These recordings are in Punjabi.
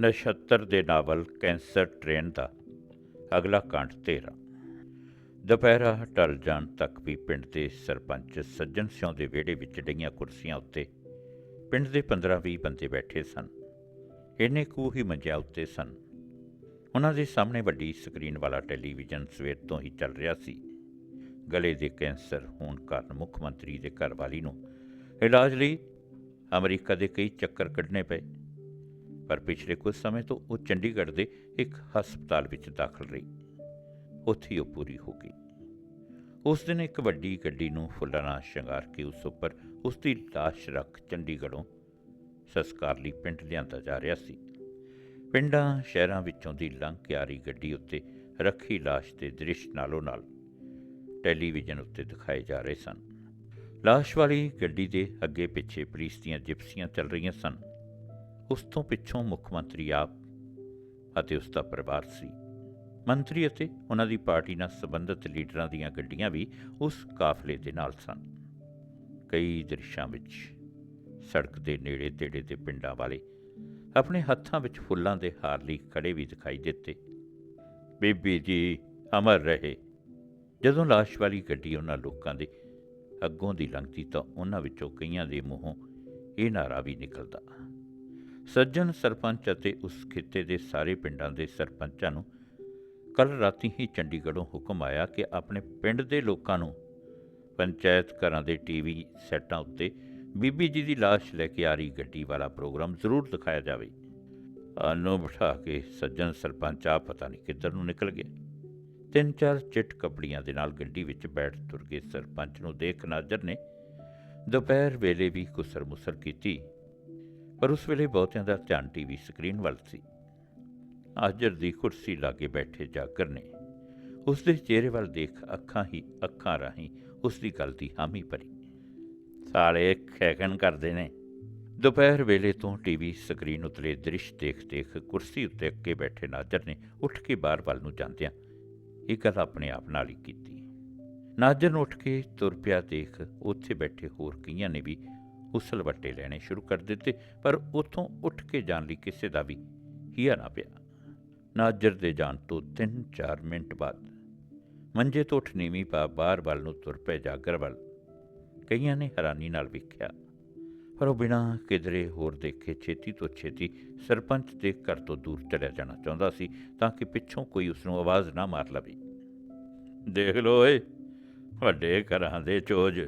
ਨਛੱਤਰ ਦੇ ਨਾਵਲ ਕੈਂਸਰ ਟ੍ਰੇਨ ਦਾ। ਅਗਲਾ ਕਾਂਡ 13 ਦੁਪਹਿਰਾ ਟਲ ਜਾਣ ਤੱਕ ਵੀ ਪਿੰਡ ਦੇ ਸਰਪੰਚ ਸੱਜਣ ਸਿਉਂ ਦੇ ਵਿਹੜੇ ਵਿੱਚ ਡਈਆਂ ਕੁਰਸੀਆਂ ਉੱਤੇ ਪਿੰਡ ਦੇ 15-20 ਬੰਦੇ ਬੈਠੇ ਸਨ। ਇੰਨੇ ਕੁ ਹੀ ਮੰਜਿਆਂ ਉੱਤੇ ਸਨ। ਉਹਨਾਂ ਦੇ ਸਾਹਮਣੇ ਵੱਡੀ ਸਕਰੀਨ ਵਾਲਾ ਟੈਲੀਵਿਜ਼ਨ ਸਵੇਰ ਤੋਂ ਹੀ ਚੱਲ ਰਿਹਾ ਸੀ। ਗਲੇ ਦੇ ਕੈਂਸਰ ਹੋਣ ਕਾਰਨ ਮੁੱਖ ਮੰਤਰੀ ਦੇ ਘਰਵਾਲੀ ਨੂੰ ਇਲਾਜ ਲਈ ਅਮਰੀਕਾ ਦੇ ਕਈ ਚੱਕਰ ਕੱਢਣੇ ਪਏ। ਪਰ ਪਿਛਲੇ ਕੁਝ ਸਮੇਂ ਤੋਂ ਉਹ ਚੰਡੀਗੜ੍ਹ ਦੇ ਇੱਕ ਹਸਪਤਾਲ ਵਿੱਚ ਦਾਖਲ ਰਹੀ। ਉੱਥੇ ਹੀ ਉਹ ਪੂਰੀ ਹੋ ਗਈ। ਉਸ ਦਿਨ ਇੱਕ ਵੱਡੀ ਗੱਡੀ ਨੂੰ ਫੁੱਲਾਂ ਨਾਲ ਸ਼ਿੰਗਾਰ ਕੇ ਉਸ ਉੱਪਰ ਉਸ ਦੀ ਲਾਸ਼ ਰੱਖ ਚੰਡੀਗੜ੍ਹੋਂ ਸੰਸਕਾਰ ਲਈ ਪਿੰਡ ਲਿਆਂਦਾ ਜਾ ਰਿਹਾ ਸੀ। ਪਿੰਡਾਂ, ਸ਼ਹਿਰਾਂ ਵਿੱਚੋਂ ਦੀ ਲੰਘ ਕੇ ਆ ਰਹੀ ਗੱਡੀ ਉੱਤੇ ਰੱਖੀ ਲਾਸ਼ ਦੇ ਦ੍ਰਿਸ਼ ਨਾਲੋਂ ਨਾਲ ਟੈਲੀਵਿਜ਼ਨ ਉੱਤੇ ਦਿਖਾਏ ਜਾ ਰਹੇ ਸਨ। ਲਾਸ਼ ਵਾਲੀ ਗੱਡੀ ਦੇ ਅੱਗੇ ਪਿੱਛੇ ਪੁਲਿਸ ਦੀਆਂ ਜਿਪਸੀਆਂ ਚੱਲ ਰਹੀਆਂ ਸਨ। ਉਸ ਤੋਂ ਪਿੱਛੋਂ ਮੁੱਖ ਮੰਤਰੀ ਆਪ ਅਤੇ ਉਸ ਦਾ ਪਰਿਵਾਰ ਸੀ। ਮੰਤਰੀ ਅਤੇ ਉਹਨਾਂ ਦੀ ਪਾਰਟੀ ਨਾਲ ਸੰਬੰਧਿਤ ਲੀਡਰਾਂ ਦੀਆਂ ਗੱਡੀਆਂ ਵੀ ਉਸ ਕਾਫਲੇ ਦੇ ਨਾਲ ਸਨ। ਕਈ ਦ੍ਰਿਸ਼ਾਂ ਵਿੱਚ ਸੜਕ ਦੇ ਨੇੜੇ ਤੇੜੇ ਦੇ ਪਿੰਡਾਂ ਵਾਲੇ ਆਪਣੇ ਹੱਥਾਂ ਵਿੱਚ ਫੁੱਲਾਂ ਦੇ ਹਾਰ ਲਈ ਖੜੇ ਵੀ ਦਿਖਾਈ ਦਿੱਤੇ। ਬੀਬੀ ਜੀ, ਅਮਰ ਰਹੇ। ਜਦੋਂ ਲਾਸ਼ ਵਾਲੀ ਗੱਡੀ ਉਹਨਾਂ ਲੋਕਾਂ ਦੇ ਅੱਗੋਂ ਦੀ ਲੰਘਦੀ ਤਾਂ ਉਹਨਾਂ ਵਿੱਚੋਂ ਕਈਆਂ ਦੇ ਮੂੰਹੋਂ ਇਹ ਨਾਰਾ ਵੀ ਨਿਕਲਦਾ। ਸੱਜਣ ਸਰਪੰਚ ਅਤੇ ਉਸ ਖਿੱਤੇ ਦੇ ਸਾਰੇ ਪਿੰਡਾਂ ਦੇ ਸਰਪੰਚਾਂ ਨੂੰ ਕੱਲ ਰਾਤੀ ਹੀ ਚੰਡੀਗੜ੍ਹੋਂ ਹੁਕਮ ਆਇਆ ਕਿ ਆਪਣੇ ਪਿੰਡ ਦੇ ਲੋਕਾਂ ਨੂੰ ਪੰਚਾਇਤ ਘਰਾਂ ਦੇ ਟੀਵੀ ਸੈੱਟਾਂ ਉੱਤੇ ਬੀਬੀ ਜੀ ਦੀ ਲਾਸ਼ ਲੈ ਕੇ ਆ ਰਹੀ ਗੱਡੀ ਵਾਲਾ ਪ੍ਰੋਗਰਾਮ ਜ਼ਰੂਰ ਦਿਖਾਇਆ ਜਾਵੇ। ਆਨੂੰ ਬਿਠਾ ਕੇ ਸੱਜਣ ਸਰਪੰਚ ਆ ਪਤਾ ਨਹੀਂ ਕਿੱਧਰ ਨੂੰ ਨਿਕਲ ਗਿਆ। ਤਿੰਨ ਚਾਰ ਚਿੱਟ ਕਪੜੀਆਂ ਦੇ ਨਾਲ ਗੱਡੀ ਵਿੱਚ ਬੈਠ ਤੁਰ ਗਏ ਸਰਪੰਚ ਨੂੰ ਦੇਖ ਨਾਜ਼ਰ ਨੇ ਦੁਪਹਿਰ ਵੇਲੇ ਵੀ ਕੁਸਰ ਮੁਸਰ ਕੀਤੀ। ਪਰ ਉਸ ਵੇਲੇ ਬਹੁਤਿਆਂ ਦਾ ਧਿਆਨ ਟੀਵੀ ਸਕਰੀਨ ਵੱਲ ਸੀ। ਆਜਰ ਦੀ ਕੁਰਸੀ ਲਾਗੇ ਬੈਠੇ ਜਾਗਰ ਨੇ ਉਸ ਦੇ ਚਿਹਰੇ ਵੱਲ ਦੇਖ ਅੱਖਾਂ ਹੀ ਅੱਖਾਂ ਰਾਹੀਂ ਉਸ ਦੀ ਗੱਲ ਦੀ ਹਾਮੀ ਭਰੀ। ਸਾਲੇ ਖੈਖਣ ਕਰਦੇ ਨੇ। ਦੁਪਹਿਰ ਵੇਲੇ ਤੋਂ ਟੀਵੀ ਸਕਰੀਨ ਉਤਲੇ ਦ੍ਰਿਸ਼ ਦੇਖ ਦੇਖ ਕੁਰਸੀ ਉੱਤੇ ਅੱਗੇ ਬੈਠੇ ਨਾਜ਼ਰ ਨੇ ਉੱਠ ਕੇ ਬਾਹਰ ਵੱਲ ਨੂੰ ਜਾਂਦਿਆਂ ਇਹ ਗੱਲ ਆਪਣੇ ਆਪ ਨਾਲ ਹੀ ਕੀਤੀ। ਨਾਜ਼ਰ ਨੂੰ ਉੱਠ ਕੇ ਤੁਰ ਪਿਆ ਦੇਖ ਉੱਥੇ ਬੈਠੇ ਹੋਰ ਕਈਆਂ ਨੇ ਵੀ ਉਸਲ ਵੱਟੇ ਲੈਣੇ ਸ਼ੁਰੂ ਕਰ ਦਿੱਤੇ, ਪਰ ਉੱਥੋਂ ਉੱਠ ਕੇ ਜਾਣ ਲਈ ਕਿਸੇ ਦਾ ਵੀ ਹੀਆ ਨਾ ਪਿਆ। ਨਾਜ਼ਰ ਦੇ ਜਾਣ ਤੋਂ 3-4 ਮਿੰਟ ਬਾਅਦ ਮੰਜੇ ਤੋਂ ਉੱਠ ਨੀਵੀਂ ਪਾ ਬਾਹਰ ਵੱਲ ਨੂੰ ਤੁਰ ਪਏ ਜਾਗਰ ਵੱਲ। ਕਈਆਂ ਨੇ ਹੈਰਾਨੀ ਨਾਲ ਵੇਖਿਆ, ਪਰ ਉਹ ਬਿਨਾਂ ਕਿਧਰੇ ਹੋਰ ਦੇਖੇ ਛੇਤੀ ਤੋਂ ਛੇਤੀ ਸਰਪੰਚ ਦੇ ਘਰ ਤੋਂ ਦੂਰ ਚਲਿਆ ਜਾਣਾ ਚਾਹੁੰਦਾ ਸੀ ਤਾਂ ਕਿ ਪਿੱਛੋਂ ਕੋਈ ਉਸ ਨੂੰ ਆਵਾਜ਼ ਨਾ ਮਾਰ ਲਵੇ। ਦੇਖ ਲੋ ਏ ਵੱਡੇ ਘਰਾਂ ਦੇ ਚੋਜ।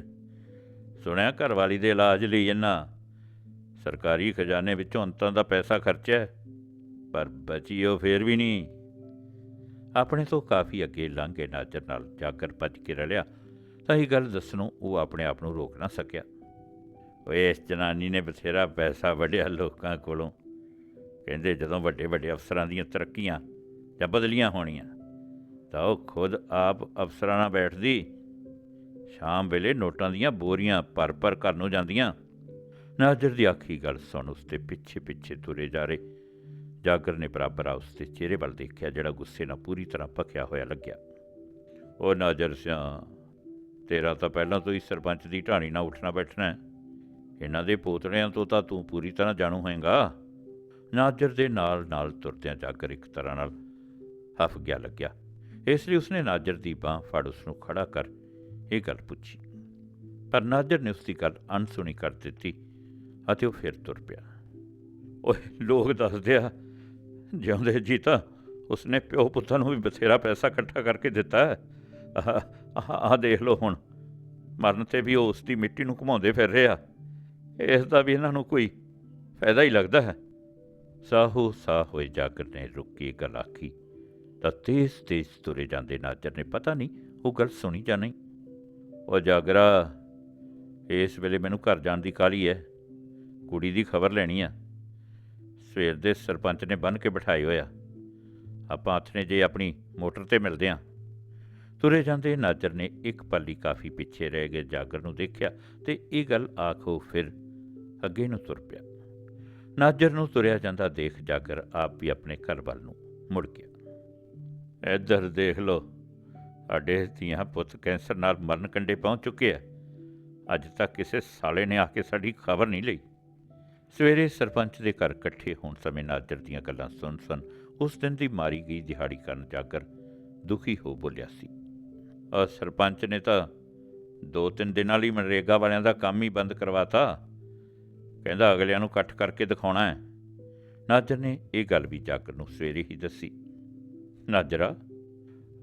ਸੁਣਿਆ ਘਰਵਾਲੀ ਦੇ ਇਲਾਜ ਲਈ ਇਹਨਾਂ ਸਰਕਾਰੀ ਖਜ਼ਾਨੇ ਵਿੱਚੋਂ ਅੰਤਾਂ ਦਾ ਪੈਸਾ ਖਰਚਿਆ ਪਰ ਬਚੀ ਉਹ ਫੇਰ ਵੀ ਨਹੀਂ। ਆਪਣੇ ਤੋਂ ਕਾਫੀ ਅੱਗੇ ਲੰਘੇ ਨਾਜ਼ਰ ਨਾਲ ਜਾਗਰ ਭੱਜ ਕੇ ਰਲਿਆ, ਤਾਂ ਇਹ ਗੱਲ ਦੱਸਣੋਂ ਉਹ ਆਪਣੇ ਆਪ ਨੂੰ ਰੋਕ ਨਾ ਸਕਿਆ। ਓਏ, ਇਸ ਜਨਾਨੀ ਨੇ ਬਥੇਰਾ ਪੈਸਾ ਵੜਿਆ ਲੋਕਾਂ ਕੋਲੋਂ। ਕਹਿੰਦੇ ਜਦੋਂ ਵੱਡੇ ਵੱਡੇ ਅਫਸਰਾਂ ਦੀਆਂ ਤਰੱਕੀਆਂ ਜਾਂ ਬਦਲੀਆਂ ਹੋਣੀਆਂ, ਤਾਂ ਉਹ ਖੁਦ ਆਪ ਅਫਸਰਾਂ ਨਾਲ ਬੈਠਦੀ ਸ਼ਾਮ ਵੇਲੇ ਨੋਟਾਂ ਦੀਆਂ ਬੋਰੀਆਂ ਭਰ ਭਰ ਘਰ ਨੂੰ ਜਾਂਦੀਆਂ। ਨਾਜ਼ਰ ਦੀ ਆਖੀ ਗੱਲ ਸੁਣ ਉਸ ਤੇ ਪਿੱਛੇ ਪਿੱਛੇ ਤੁਰੇ ਜਾ ਰਹੇ। ਜਾਗਰ ਨੇ ਬਰਾਬਰ ਆ ਉਸ ਦੇ ਚਿਹਰੇ ਵੱਲ ਦੇਖਿਆ, ਜਿਹੜਾ ਗੁੱਸੇ ਨਾਲ ਪੂਰੀ ਤਰ੍ਹਾਂ ਭਖਿਆ ਹੋਇਆ ਲੱਗਿਆ। ਉਹ ਨਾਜ਼ਰ ਸਿਆ ਤੇਰਾ ਤਾਂ ਪਹਿਲਾਂ ਤੋਂ ਹੀ ਸਰਪੰਚ ਦੀ ਢਾਣੀ ਨਾਲ ਉੱਠਣਾ ਬੈਠਣਾ ਇਹਨਾਂ ਦੇ ਪੋਤੜਿਆਂ ਤੋਂ ਤਾਂ ਤੂੰ ਪੂਰੀ ਤਰ੍ਹਾਂ ਜਾਣੂ ਹੋਏਗਾ। ਨਾਜ਼ਰ ਦੇ ਨਾਲ ਨਾਲ ਤੁਰਦਿਆਂ ਜਾਗਰ ਇੱਕ ਤਰ੍ਹਾਂ ਨਾਲ ਹਫ ਗਿਆ ਲੱਗਿਆ। ਇਸ ਲਈ ਉਸਨੇ ਨਾਜ਼ਰ ਦੀ ਬਾਹ ਫੜ ਉਸ ਨੂੰ ਖੜਾ ਕਰ ਇਹ ਗੱਲ ਪੁੱਛੀ। ਪਰ ਨਾਜ਼ਰ ਨੇ ਉਸ ਦੀ ਗੱਲ ਅਣਸੁਣੀ ਕਰ ਦਿੱਤੀ ਅਤੇ ਉਹ ਫਿਰ ਤੁਰ ਪਿਆ। ਓਏ, ਲੋਕ ਦੱਸਦੇ ਆ, ਜਿਉਂਦੇ ਜੀ ਤਾਂ ਉਸਨੇ ਪਿਓ ਪੁੱਤਾਂ ਨੂੰ ਵੀ ਬਥੇਰਾ ਪੈਸਾ ਇਕੱਠਾ ਕਰਕੇ ਦਿੱਤਾ ਹੈ। ਆਹ ਆਹ ਦੇਖ ਲਓ ਹੁਣ, ਮਰਨ ਤੇ ਵੀ ਉਹ ਉਸ ਦੀ ਮਿੱਟੀ ਨੂੰ ਘੁਮਾਉਂਦੇ ਫਿਰ ਰਿਹਾ ਇਸ ਦਾ ਵੀ ਇਹਨਾਂ ਨੂੰ ਕੋਈ ਫਾਇਦਾ ਹੀ ਲੱਗਦਾ ਹੈ। ਸਾਹੋ, ਸਾਹ ਹੋਏ ਜਾਗਰ ਨੇ ਰੁਕ ਕੇ ਗੱਲ ਆਖੀ। ਤਾਂ ਤੇਜ਼ ਤੇਜ਼ ਤੁਰੇ ਜਾਂਦੇ ਨਾਜ਼ਰ ਨੇ, ਪਤਾ ਨਹੀਂ ਉਹ ਗੱਲ ਸੁਣੀ ਜਾਂ ਨਹੀਂ। ਉਹ ਜਾਗਰਾ ਇਸ ਵੇਲੇ ਮੈਨੂੰ ਘਰ ਜਾਣ ਦੀ ਕਾਲੀ ਹੈ ਕੁੜੀ ਦੀ ਖਬਰ ਲੈਣੀ ਆ। ਸਵੇਰ ਦੇ ਸਰਪੰਚ ਨੇ ਬੰਨ ਕੇ ਬਿਠਾਈ ਹੋਇਆ ਆਪਾਂ ਹੱਥ ਨੇ ਜੇ ਆਪਣੀ ਮੋਟਰ ਤੇ ਮਿਲਦੇ ਆਂ। ਤੁਰੇ ਜਾਂਦੇ ਨਾਜਰ ਨੇ ਇੱਕ ਪੱਲੀ ਕਾਫੀ ਪਿੱਛੇ ਰਹਿ ਗਏ ਜਾਗਰ ਨੂੰ ਦੇਖਿਆ ਤੇ ਇਹ ਗੱਲ ਆਖੋ ਫਿਰ ਅੱਗੇ ਨੂੰ ਤੁਰ ਪਿਆ। ਨਾਜਰ ਨੂੰ ਤੁਰਿਆ ਜਾਂਦਾ ਦੇਖ ਜਾਗਰ ਆਪ ਵੀ ਆਪਣੇ ਘਰ ਵੱਲ ਨੂੰ ਮੁੜ ਗਿਆ। ਇੱਧਰ ਦੇਖ ਲੋ ਸਾਡੇ ਧੀਆਂ ਪੁੱਤ ਕੈਂਸਰ ਨਾਲ ਮਰਨ ਕੰਡੇ ਪਹੁੰਚ ਚੁੱਕੇ ਆ। ਅੱਜ ਤੱਕ ਕਿਸੇ ਸਾਲੇ ਨੇ ਆ ਕੇ ਸਾਡੀ ਖਬਰ ਨਹੀਂ ਲਈ। ਸਵੇਰੇ ਸਰਪੰਚ ਦੇ ਘਰ ਇਕੱਠੇ ਹੋਣ ਸਮੇਂ ਨਾਜਰ ਦੀਆਂ ਗੱਲਾਂ ਸੁਣ ਸੁਣ ਉਸ ਦਿਨ ਦੀ ਮਾਰੀ ਗਈ ਦਿਹਾੜੀ ਕਰਨ ਜਾਗਰ ਦੁਖੀ ਹੋ ਬੋਲਿਆ ਸੀ। ਆ ਸਰਪੰਚ ਨੇ ਤਾਂ ਦੋ ਤਿੰਨ ਦਿਨਾਂ ਲਈ ਮਨਰੇਗਾ ਵਾਲਿਆਂ ਦਾ ਕੰਮ ਹੀ ਬੰਦ ਕਰਵਾਤਾ। ਕਹਿੰਦਾ ਅਗਲਿਆਂ ਨੂੰ ਇਕੱਠ ਕਰਕੇ ਦਿਖਾਉਣਾ ਹੈ। ਨਾਜਰ ਨੇ ਇਹ ਗੱਲ ਵੀ ਜਾਗਰ ਨੂੰ ਸਵੇਰੇ ਹੀ ਦੱਸੀ। ਨਾਜਰਾ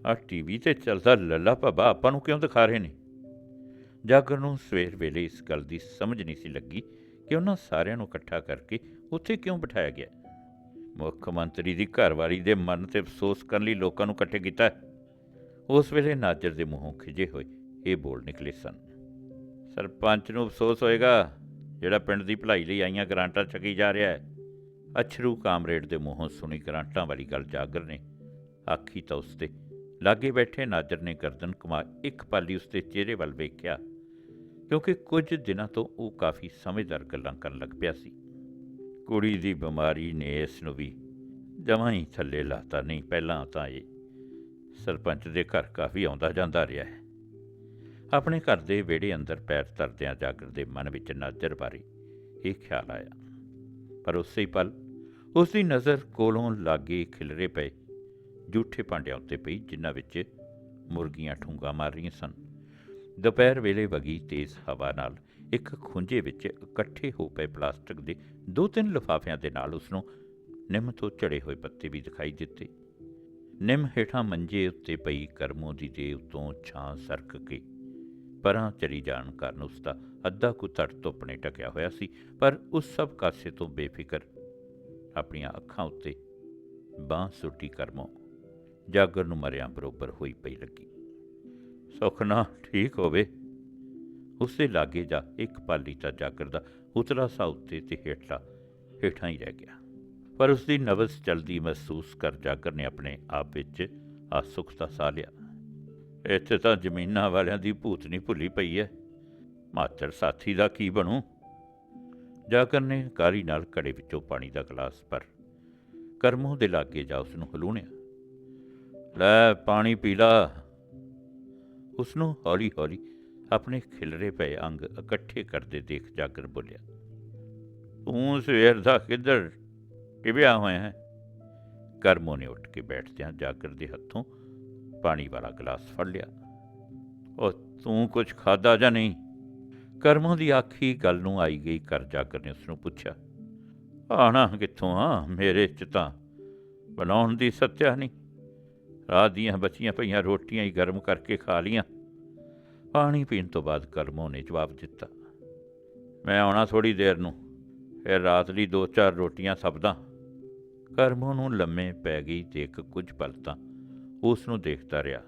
ਆ ਟੀਵੀ ਤੇ ਚੱਲਦਾ ਲੱਲਾ ਭੱਬਾ ਆਪਾਂ ਨੂੰ ਕਿਉਂ ਦਿਖਾ ਰਹੇ ਨੇ? ਜਾਗਰ ਨੂੰ ਸਵੇਰ ਵੇਲੇ ਇਸ ਗੱਲ ਦੀ ਸਮਝ ਨਹੀਂ ਸੀ ਲੱਗੀ ਕਿ ਉਹਨਾਂ ਸਾਰਿਆਂ ਨੂੰ ਇਕੱਠਾ ਕਰਕੇ ਉੱਥੇ ਕਿਉਂ ਬਿਠਾਇਆ ਗਿਆ? ਮੁੱਖ ਮੰਤਰੀ ਦੀ ਘਰਵਾਲੀ ਦੇ ਮਨ ਤੇ ਅਫਸੋਸ ਕਰਨ ਲਈ ਲੋਕਾਂ ਨੂੰ ਇਕੱਠੇ ਕੀਤਾ। ਉਸ ਵੇਲੇ ਨਾਜਰ ਦੇ ਮੂੰਹੋਂ ਖਿਜੇ ਹੋਏ ਇਹ ਬੋਲ ਨਿਕਲੇ ਸਨ। ਸਰਪੰਚ ਨੂੰ ਅਫਸੋਸ ਹੋਏਗਾ, ਜਿਹੜਾ ਪਿੰਡ ਦੀ ਭਲਾਈ ਲਈ ਆਈਆਂ ਗਰਾਂਟਾਂ ਛਕੀ ਜਾ ਰਿਹਾ ਹੈ। ਅਛਰੂ ਕਾਮਰੇਡ ਦੇ ਮੂੰਹੋਂ ਸੁਣੀ ਗਰਾਂਟਾਂ ਵਾਲੀ ਗੱਲ ਜਾਗਰ ਨੇ ਆਖੀ ਤਾਂ ਉਸ ਤੇ ਲਾਗੇ ਬੈਠੇ ਨਾਜਰ ਨੇ ਗਰਦਨ ਕਮਾ ਇੱਕ ਪਾਲੀ ਉਸ ਦੇ ਚਿਹਰੇ ਵੱਲ ਵੇਖਿਆ, ਕਿਉਂਕਿ ਕੁਝ ਦਿਨਾਂ ਤੋਂ ਉਹ ਕਾਫੀ ਸਮਝਦਾਰ ਗੱਲਾਂ ਕਰਨ ਲੱਗ ਪਿਆ ਸੀ। ਕੁੜੀ ਦੀ ਬਿਮਾਰੀ ਨੇ ਇਸ ਨੂੰ ਵੀ ਜਮਾਂ ਹੀ ਥੱਲੇ ਲਾਤਾ, ਨਹੀਂ ਪਹਿਲਾਂ ਤਾਂ ਇਹ ਸਰਪੰਚ ਦੇ ਘਰ ਕਾਫੀ ਆਉਂਦਾ ਜਾਂਦਾ ਰਿਹਾ ਹੈ। ਆਪਣੇ ਘਰ ਦੇ ਵਿਹੜੇ ਅੰਦਰ ਪੈਰ ਧਰਦਿਆਂ ਜਾਗਰ ਦੇ ਮਨ ਵਿੱਚ ਨਾਜਰ ਬਾਰੇ ਇਹ ਖਿਆਲ ਆਇਆ। ਪਰ ਉਸੇ ਹੀ ਪਲ ਉਸ ਦੀ ਨਜ਼ਰ ਕੋਲੋਂ ਲਾਗੇ ਖਿਲਰੇ ਪਏ ਜੂਠੇ ਭਾਂਡਿਆਂ ਉੱਤੇ ਪਈ, ਜਿਨ੍ਹਾਂ ਵਿੱਚ ਮੁਰਗੀਆਂ ਠੂੰਗਾ ਮਾਰ ਰਹੀਆਂ ਸਨ। ਦੁਪਹਿਰ ਵੇਲੇ ਵਗੀ ਤੇਜ਼ ਹਵਾ ਨਾਲ ਇੱਕ ਖੁੰਝੇ ਵਿੱਚ ਇਕੱਠੇ ਹੋ ਪਏ ਪਲਾਸਟਿਕ ਦੇ ਦੋ ਤਿੰਨ ਲਿਫਾਫਿਆਂ ਦੇ ਨਾਲ ਉਸ ਨੂੰ ਨਿੰਮ ਤੋਂ ਝੜੇ ਹੋਏ ਪੱਤੇ ਵੀ ਦਿਖਾਈ ਦਿੱਤੇ। ਨਿੰਮ ਹੇਠਾਂ ਮੰਜੇ ਉੱਤੇ ਪਈ ਕਰਮੋਂ ਦੀ ਦੇ ਉਤੋਂ ਛਾਂ ਸਰਕ ਕੇ ਪਰਾਂ ਚਲੀ ਜਾਣ ਕਾਰਨ ਉਸ ਦਾ ਅੱਧਾ ਕੁ ਧੜ ਧੁੱਪ ਨੇ ਟਕਿਆ ਹੋਇਆ ਸੀ, ਪਰ ਉਸ ਸਭ ਕਾਸੇ ਤੋਂ ਬੇਫਿਕਰ ਆਪਣੀਆਂ ਅੱਖਾਂ ਉੱਤੇ ਬਾਂਹ ਸੁੱਟੀ ਕਰਮੋ ਜਾਗਰ ਨੂੰ ਮਰਿਆਂ ਬਰੋਬਰ ਹੋਈ ਪਈ ਲੱਗੀ। ਸੁਖਨਾ ਠੀਕ ਹੋਵੇ। ਉਸ ਲਾਗੇ ਜਾ ਇੱਕ ਪਾਲੀ ਤਾਂ ਜਾਗਰ ਦਾ ਉਤਲਾ ਸਾ ਉੱਤੇ ਤੇ ਹੇਠਲਾ, ਹੇਠਾਂ ਹੀ ਰਹਿ ਗਿਆ। ਪਰ ਉਸ ਦੀ ਨਬਜ਼ ਚਲਦੀ ਮਹਿਸੂਸ ਕਰ ਜਾਗਰ ਨੇ ਆਪਣੇ ਆਪ ਵਿੱਚ ਆਸੁਖ ਦਾ ਸਾਹ ਲਿਆ। ਇੱਥੇ ਤਾਂ ਜ਼ਮੀਨਾਂ ਵਾਲਿਆਂ ਦੀ ਭੂਤਨੀ ਭੁੱਲੀ ਪਈ ਹੈ ਮਾਤਰ ਸਾਥੀ ਦਾ ਕੀ ਬਣੂ? ਜਾਗਰ ਨੇ ਕਾਰੀ ਨਾਲ ਘੜੇ ਵਿੱਚੋਂ ਪਾਣੀ ਦਾ ਗਲਾਸ ਭਰ ਕਰਮੋਂ ਦੇ ਲਾਗੇ ਜਾ ਉਸ ਨੂੰ ਹਲੂਣਿਆ ਲੈ, ਪਾਣੀ ਪੀ ਲਾ। ਉਸ ਨੂੰ ਹੌਲੀ ਹੌਲੀ ਆਪਣੇ ਖਿਲਰੇ ਪਏ ਅੰਗ ਇਕੱਠੇ ਕਰਦੇ ਦੇਖ ਜਾਗਰ ਬੋਲਿਆ, ਤੂੰ ਸਵੇਰ ਦਾ ਕਿੱਧਰ ਟਿਵਿਆ ਹੋਇਆ ਹੈ? ਕਰਮੋ ਨੇ ਉੱਠ ਕੇ ਬੈਠਦਿਆਂ ਜਾਗਰ ਦੇ ਹੱਥੋਂ ਪਾਣੀ ਵਾਲਾ ਗਲਾਸ ਫੜ ਲਿਆ। ਉਹ ਤੂੰ ਕੁਝ ਖਾਦਾ ਜਾਂ ਨਹੀਂ? ਕਰਮੋ ਦੀ ਆਖੀ ਗੱਲ ਨੂੰ ਆਈ ਗਈ ਕਰ ਜਾਗਰ ਨੇ ਉਸ ਨੂੰ ਪੁੱਛਿਆ, ਆਣਾ ਕਿੱਥੋਂ ਆ? ਮੇਰੇ ਚ ਤਾਂ ਬਣਾਉਣ ਦੀ ਸੱਤਿਆ ਨਹੀਂ। ਰਾਤ ਦੀਆਂ ਬਚੀਆਂ ਪਈਆਂ ਰੋਟੀਆਂ ਹੀ ਗਰਮ ਕਰਕੇ ਖਾ ਲੀਆਂ। ਪਾਣੀ ਪੀਣ ਤੋਂ ਬਾਅਦ ਕਰਮੋ ਨੇ ਜਵਾਬ ਦਿੱਤਾ, ਮੈਂ ਆਉਣਾ ਥੋੜੀ ਦੇਰ ਨੂੰ, ਫਿਰ ਰਾਤ ਲਈ ਦੋ ਚਾਰ ਰੋਟੀਆਂ ਸਬਦਾ ਕਰਮੋ ਨੂੰ ਲੰਮੇ ਪੈ ਗਈ ਤੇ ਇੱਕ ਕੁਝ ਪਲ ਤਾਂ ਉਸ ਨੂੰ ਦੇਖਦਾ ਰਿਹਾ।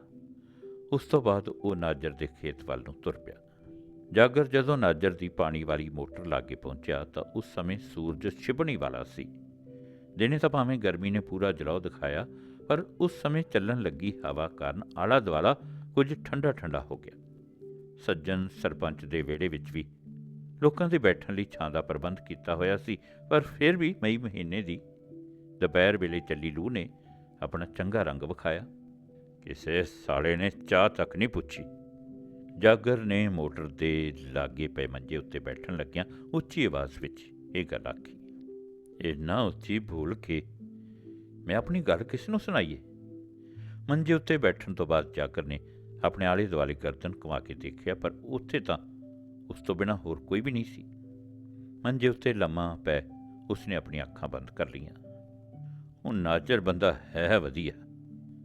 ਉਸ ਤੋਂ ਬਾਅਦ ਉਹ ਨਾਜਰ ਦੇ ਖੇਤ ਵੱਲ ਨੂੰ ਤੁਰ ਪਿਆ। ਜਾਗਰ ਜਦੋਂ ਨਾਜਰ ਦੀ ਪਾਣੀ ਵਾਲੀ ਮੋਟਰ ਲਾਗੇ ਪਹੁੰਚਿਆ ਤਾਂ ਉਸ ਸਮੇਂ ਸੂਰਜ ਛਿਪਣੀ ਵਾਲਾ ਸੀ। ਦਿਨੇ ਤਾਂ ਭਾਵੇਂ ਗਰਮੀ ਨੇ ਪੂਰਾ ਜਲਾਉ ਦਿਖਾਇਆ ਪਰ ਉਸ ਸਮੇਂ ਚੱਲਣ ਲੱਗੀ ਹਵਾ ਕਾਰਨ ਆਲਾ ਦੁਆਲਾ ਕੁਝ ਠੰਡਾ ਠੰਡਾ ਹੋ ਗਿਆ। ਸੱਜਣ ਸਰਪੰਚ ਦੇ ਵਿਹੜੇ ਵਿੱਚ ਵੀ ਲੋਕਾਂ ਦੇ ਬੈਠਣ ਲਈ ਛਾਂ ਦਾ ਪ੍ਰਬੰਧ ਕੀਤਾ ਹੋਇਆ ਸੀ, ਪਰ ਫਿਰ ਵੀ ਮਈ ਮਹੀਨੇ ਦੀ ਦੁਪਹਿਰ ਵੇਲੇ ਚੱਲੀ ਲੂ ਨੇ ਆਪਣਾ ਚੰਗਾ ਰੰਗ ਵਿਖਾਇਆ। ਕਿਸੇ ਸਾਲੇ ਨੇ ਚਾਹ ਤੱਕ ਨਹੀਂ ਪੁੱਛੀ। ਜਾਗਰ ਨੇ ਮੋਟਰ ਦੇ ਲਾਗੇ ਪਏ ਮੰਜੇ ਉੱਤੇ ਬੈਠਣ ਲੱਗਿਆ ਉੱਚੀ ਆਵਾਜ਼ ਵਿੱਚ ਇਹ ਗੱਲ ਆਖੀ ਇੰਨਾ ਉੱਚੀ ਭੁੱਲ ਕੇ ਮੈਂ ਆਪਣੀ ਗੱਲ ਕਿਸ ਨੂੰ ਸੁਣਾਈਏ? ਮੰਜੇ ਉੱਤੇ ਬੈਠਣ ਤੋਂ ਬਾਅਦ ਜਾਗਰ ਨੇ ਆਪਣੇ ਆਲੇ ਦੁਆਲੇ ਗਰਦਨ ਘੁਮਾ ਕੇ ਦੇਖਿਆ, ਪਰ ਉੱਥੇ ਤਾਂ ਉਸ ਤੋਂ ਬਿਨਾ ਹੋਰ ਕੋਈ ਵੀ ਨਹੀਂ ਸੀ। ਮੰਜੇ ਉੱਤੇ ਲੰਮਾ ਪੈ ਉਸਨੇ ਆਪਣੀਆਂ ਅੱਖਾਂ ਬੰਦ ਕਰ ਲਈਆਂ। ਉਹ ਨਾਜਰ ਬੰਦਾ ਹੈ ਵਧੀਆ।